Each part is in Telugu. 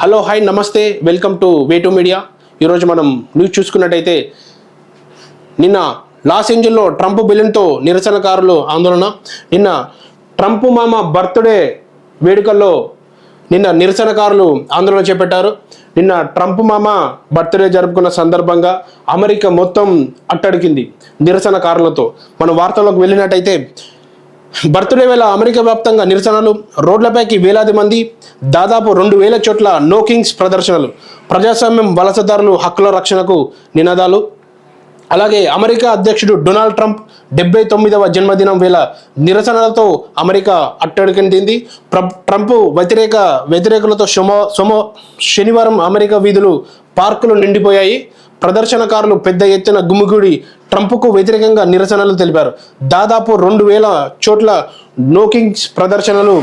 హలో హాయ్ నమస్తే. వెల్కమ్ టు వేటు మీడియా. ఈరోజు మనం న్యూస్ చూసుకున్నట్టయితే నిన్న లాస్ ఏంజల్లో ట్రంప్ బిల్లుతో నిరసనకారులు ఆందోళన. నిన్న ట్రంప్ మామ బర్త్డే వేడుకల్లో నిన్న నిరసనకారులు ఆందోళన చేపట్టారు. నిన్న ట్రంప్ మామ బర్త్డే జరుపుకున్న సందర్భంగా అమెరికా మొత్తం అట్టడికింది నిరసనకారులతో. మన వార్తల్లోకి వెళ్ళినట్టయితే బర్త్డే వేళ అమెరికా వ్యాప్తంగా నిరసనలు. రోడ్లపైకి వేలాది మంది దాదాపు రెండు వేల చోట్ల నో కింగ్స్ ప్రదర్శనలు. ప్రజాస్వామ్యం వలసదారులు హక్కుల రక్షణకు నినాదాలు. అలాగే అమెరికా అధ్యక్షుడు డొనాల్డ్ ట్రంప్ డెబ్బై తొమ్మిదవ జన్మదినం వేళ నిరసనలతో అమెరికా అట్టడికింది ట్రంప్ వ్యతిరేక వ్యతిరేకులతో సోమ సోమ శనివారం అమెరికా వీధులు పార్కులు నిండిపోయాయి. ప్రదర్శనకారులు పెద్ద ఎత్తున గుమిగూడి ట్రంప్కు వ్యతిరేకంగా నిరసనలు తెలిపారు. దాదాపు రెండు వేల చోట్ల నోకింగ్స్ ప్రదర్శనలు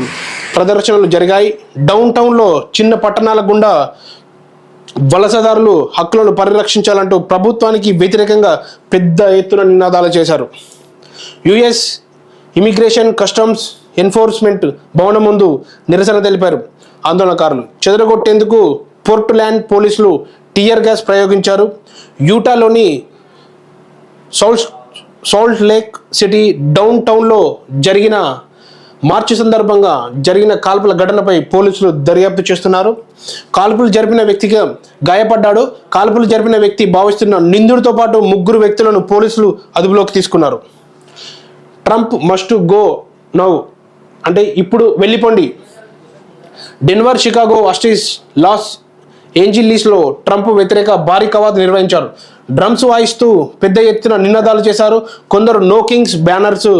ప్రదర్శనలు జరిగాయి. డౌన్ టౌన్లో చిన్న పట్టణాల గుండా వలసదారులు హక్కులను పరిరక్షించాలంటూ ప్రభుత్వానికి వ్యతిరేకంగా పెద్ద ఎత్తున నినాదాలు చేశారు. యుఎస్ ఇమిగ్రేషన్ కస్టమ్స్ ఎన్ఫోర్స్మెంట్ భవనం ముందు నిరసన తెలిపారు. ఆందోళనకారులు చెదరగొట్టేందుకు పోర్టుల్యాండ్ పోలీసులు టియర్ గ్యాస్ ప్రయోగించారు. యూటాలోని సౌల్ట్ సౌల్ట్ లేక్ సిటీ డౌన్ టౌన్లో జరిగిన మార్చి సందర్భంగా జరిగిన కాల్పుల ఘటనపై పోలీసులు దర్యాప్తు చేస్తున్నారు. కాల్పులు జరిపిన వ్యక్తిగా గాయపడ్డాడు. కాల్పులు జరిపిన వ్యక్తి భావిస్తున్న నిందుడితో పాటు ముగ్గురు వ్యక్తులను పోలీసులు అదుపులోకి తీసుకున్నారు. Trump must go now. అంటే ఇప్పుడు వెళ్ళిపోండి. డెన్వర్ షికాగో అస్టిస్ లాస్ ఏంజిల్లీస్లో ట్రంప్ వ్యతిరేక భారీ కవాతు నిర్వహించారు. డ్రమ్స్ వాయిస్తూ పెద్ద ఎత్తున నినాదాలు చేశారు. కొందరు నో కింగ్స్ బ్యానర్స్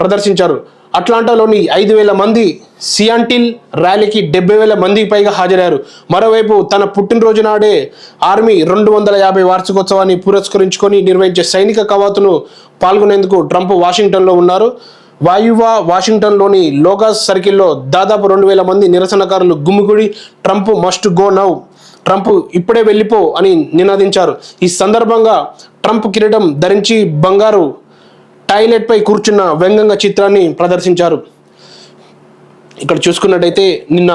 ప్రదర్శించారు. అట్లాంటాలోని ఐదు వేల మంది సియాంటిల్ ర్యాలీకి డెబ్బై వేల మందికి పైగా హాజరయ్యారు. మరోవైపు తన పుట్టినరోజు నాడే ఆర్మీ రెండు వందల యాభై వార్షికోత్సవాన్ని పురస్కరించుకొని నిర్వహించే సైనిక కవాతును పాల్గొనేందుకు ట్రంప్ వాషింగ్టన్లో ఉన్నారు. వాయువా వాషింగ్టన్లోని లోగాస్ సర్కిల్లో దాదాపు రెండు వేల మంది నిరసనకారులు గుమ్మిగుడి Trump must go now Trump ఇప్పుడే వెళ్ళిపో అని నినాదించారు. ఈ సందర్భంగా ట్రంప్ కిరీటం ధరించి బంగారు టాయిలెట్పై కూర్చున్న వ్యంగంగా చిత్రాన్ని ప్రదర్శించారు. ఇక్కడ చూసుకున్నట్టయితే నిన్న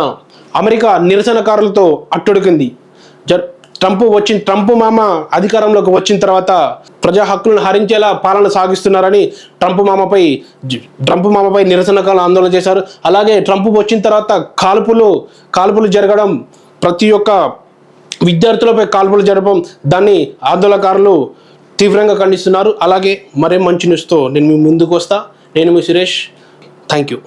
అమెరికా నిరసనకారులతో అట్టుడికింది. జర్ ట్రంప్ వచ్చిన ట్రంప్ మామ అధికారంలోకి వచ్చిన తర్వాత ప్రజా హక్కులను హరించేలా పాలన సాగిస్తున్నారని ట్రంప్ మామపై ట్రంప్ మామపై నిరసనకారులు ఆందోళన చేశారు. అలాగే ట్రంప్ వచ్చిన తర్వాత కాల్పులు కాల్పులు జరగడం ప్రతి ఒక్క విద్యార్థులపై కాల్పులు జరపడం దాన్ని ఆందోళనకారులు తీవ్రంగా ఖండిస్తున్నారు. అలాగే మరే మంచి న్యూస్తో నేను మీ ముందుకు వస్తా. నేను మీ సురేష్. Thank you